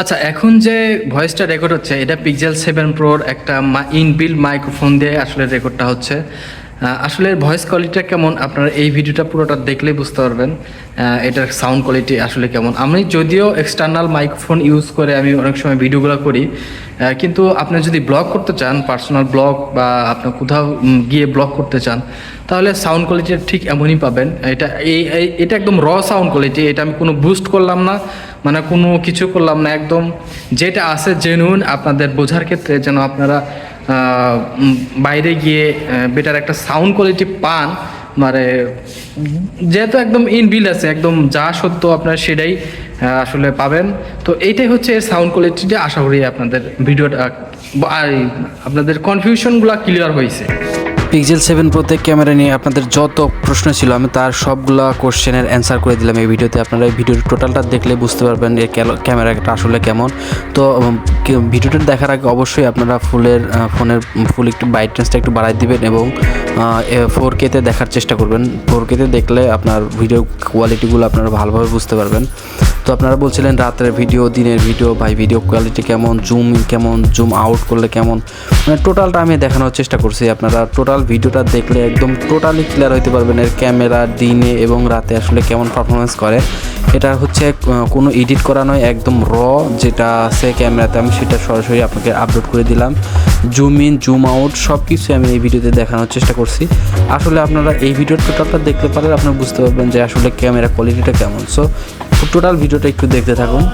আচ্ছা এখন যে ভয়েসটা রেকর্ড হচ্ছে, এটা পিক্সেল সেভেন প্রোর একটা ইনবিল্ড মাইক্রোফোন দিয়ে আসলে রেকর্ডটা হচ্ছে। আসলে ভয়েস কোয়ালিটিটা কেমন? আপনারা এই ভিডিওটা পুরোটা দেখলেই বুঝতে পারবেন এটার সাউন্ড কোয়ালিটি আসলে কেমন। আমি যদিও এক্সটার্নাল মাইক্রোফোন ইউজ করে আমি অনেক সময় ভিডিওগুলো করি কিন্তু আপনি যদি ব্লগ করতে চান পার্সোনাল ব্লগ বা আপনি কোথাও গিয়ে ব্লগ করতে চান, তাহলে সাউন্ড কোয়ালিটি ঠিক এমনই পাবেন। এটা এই এটা একদম র সাউন্ড কোয়ালিটি এটা আমি কোনো বুস্ট করলাম না মানে কোনো কিছু করলাম না, একদম যেটা আছে জেনুইন আপনাদের বোঝার ক্ষেত্রে যেন আপনারা বাইরে গিয়ে বেটার একটা সাউন্ড কোয়ালিটি পান। মানে যেহেতু একদম ইনবিল আছে, একদম যা সত্য আপনারা সেটাই আসলে পাবেন। তো এইটাই হচ্ছে এর সাউন্ড কোয়ালিটিটা আশা করি আপনাদের ভিডিওটা আপনাদের কনফিউশনগুলো ক্লিয়ার হয়েছে। পিক্সেল সেভেন প্রোতে ক্যামেরা নিয়ে আপনাদের যত প্রশ্ন ছিল, আমি তার সবগুলো কোশ্চেনের অ্যান্সার করে দিলাম এই ভিডিওতে। আপনারা এই ভিডিওর টোটালটা দেখলে বুঝতে পারবেন ক্যালো- ক্যামেরাটা আসলে কেমন। তো ভিডিওটা দেখার আগে অবশ্যই আপনারা ফুলের ফোনের ফুল একটু ব্রাইটনেসটা একটু বাড়াই দিবেন এবং ফোর কেতে দেখার চেষ্টা করবেন। ফোর কেতে দেখলে আপনার ভিডিও কোয়ালিটিগুলো আপনারা ভালোভাবে বুঝতে পারবেন। তো আপনারা বলছিলেন রাতের ভিডিও দিনের ভিডিও ভাই ভিডিও কোয়ালিটি কেমন জুম কেমন জুম আউট করলে কেমন? মানে টোটালটা আমি দেখানোর চেষ্টা করছি। আপনারা টোটাল ভিডিওটা দেখলে একদম টোটালি ক্লিয়ার হতে পারবেন এর ক্যামেরা দিনে এবং রাতে আসলে কেমন পারফরমেন্স করে। এটা হচ্ছে কোনো এডিট করা নয়, একদম র যেটা আছে ক্যামেরাতে আমি সেটা সরাসরি আপনাকে আপলোড করে দিলাম। জুম ইন জুম আউট সব কিছু আমি এই ভিডিওতে দেখানোর চেষ্টা করছি। আসলে আপনারা এই ভিডিওর টোটালটা দেখতে পারলে আপনারা বুঝতে পারবেন যে আসলে ক্যামেরা কোয়ালিটিটা কেমন। সো টোটাল ভিডিওটা একটু দেখতে থাকুন।